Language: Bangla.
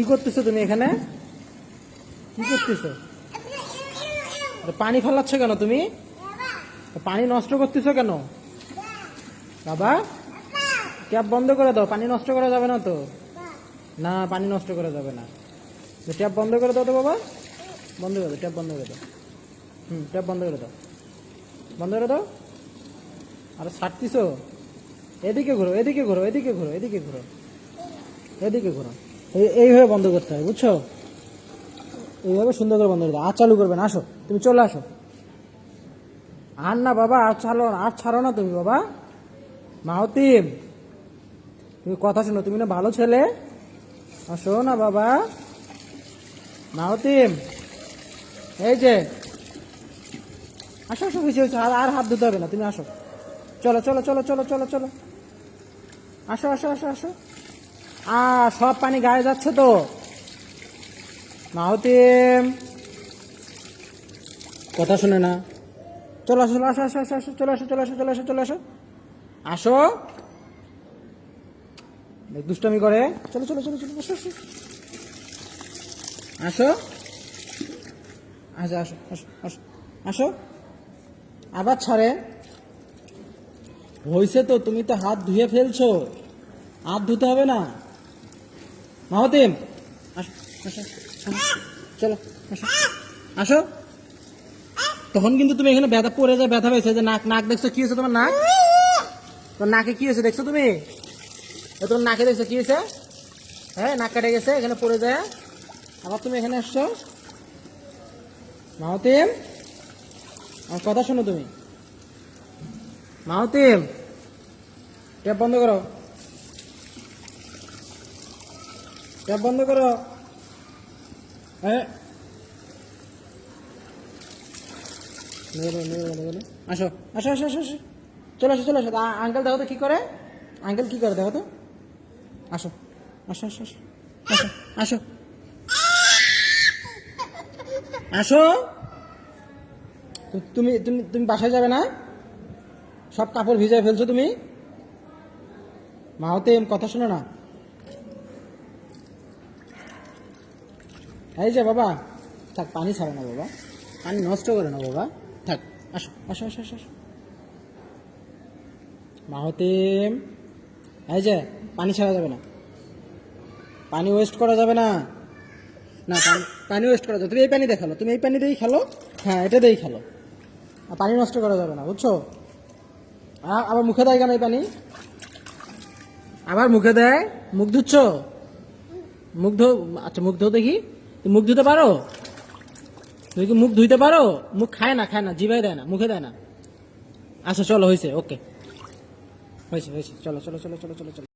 কি করতেছো তুমি এখানে? কি করতেছো? পানি ফেলাচ্ছ কেন তুমি? পানি নষ্ট করতেছো কেন? বাবা ট্যাপ বন্ধ করে দাও, পানি নষ্ট করা যাবে না তো? না, পানি নষ্ট করা যাবে না। তো ট্যাপ বন্ধ করে দাও তো বাবা। বন্ধ করে দাও ট্যাপ বন্ধ করে দাও। হুম ট্যাপ বন্ধ করে দাও। বন্ধ করে দাও। আরে ছাড়তিছো? এদিকে ঘুরো এদিকে ঘুরো এদিকে ঘুরো এদিকে ঘুরো। এদিকে ঘুরো। এইভাবে বন্ধ করতে হবে বুঝছ? এইভাবে সুন্দর করে বন্ধ করতে আর চালু করবে না, আসো, তুমি চলে আসো। আর না বাবা, আর চালো আর ছাড়ো না তুমি বাবা। মাহতিম, তুমি কথা শোনো, তুমি না ভালো ছেলে। আসো না বাবা। মাহতিম, এই যে। আসো আসো হয়েছে হয়েছে আর হাত ধুতে হবে না, তুমি আসো। চলো চলো চলো চলো চলো চলো। আসো আসো আসো আসো। আ সব পানি গায়ে যাচ্ছে তো। মাহতি কথা শুনে না। চলো আসো আসো আসো আসো আসো, চলে আসো চলে আসো চলে আসো চলে আসো। আসো। দুষ্টামি করে। চলো চলো চলো চলো আসো আসো। আসো আসো আসো আসো আসো। আবার ছাড়ে। হয়েছে তো, তুমি তো হাত ধুয়ে ফেলছো। হাত ধুতে হবে না। মাহতিম চলো, আসো তখন কিন্তু তুমি এখানে ব্যথা পড়ে যায়, ব্যথা পেয়েছে, যে নাক নাক দেখছ, কি হয়েছে তোমার নাক? তোমার নাকে কি হয়েছে দেখছ তুমি? তোমার নাকে দেখছ, কি হয়েছে? হ্যাঁ নাক কেটে গেছে, এখানে পড়ে যায়। আবার তুমি এখানে আসছো। মাহতিম আমার কথা শোনো তুমি। মাহতিম ট্যাপ বন্ধ করো। ট্যাপ বন্ধ করো। হ্যাঁ। আসো আসো আসো আসো আসো। চলে আসো চলে আসো। আঙ্কেল দেখো তো কি করে? আঙ্কেল কি করে দেখো তো? আসো আসো আসো আসো আসো আসো। আসো। তুমি তুমি তুমি বাসায় যাবে না? সব কাপড় ভিজায় ফেলছো তুমি? মাহতে কথা শোনো না। এই যে বাবা, থাক, পানি ছাড়ো না বাবা, পানি নষ্ট করে না বাবা, থাক, আসো আসো আসো আসো আসো। মাহতিম, এই যে, পানি ছাড়া যাবে না। পানি ওয়েস্ট করা যাবে না। না, পানি ওয়েস্ট করা যাবে তুমি এই পানি দিয়ে খেলো, তুমি এই পানি দিয়েই খেলো? হ্যাঁ এটা দিয়েই খেলো। আর পানি নষ্ট করা যাবে না, বুঝছ? আবার মুখে দেয় কেন এই পানি? আবার মুখে দেয়? মুখ ধুচ্ছ? মুখ ধো আচ্ছা মুখ ধো দেখি। তুমি মুখ ধুতে পারো? তুমি কি মুখ ধুইতে পারো? মুখ খায় না খায় না জিভাই দেয় না, মুখে দেয় না। আচ্ছা চলো হয়েছে ওকে হয়েছে হয়েছে চলো চলো চলো চলো চলো চলো।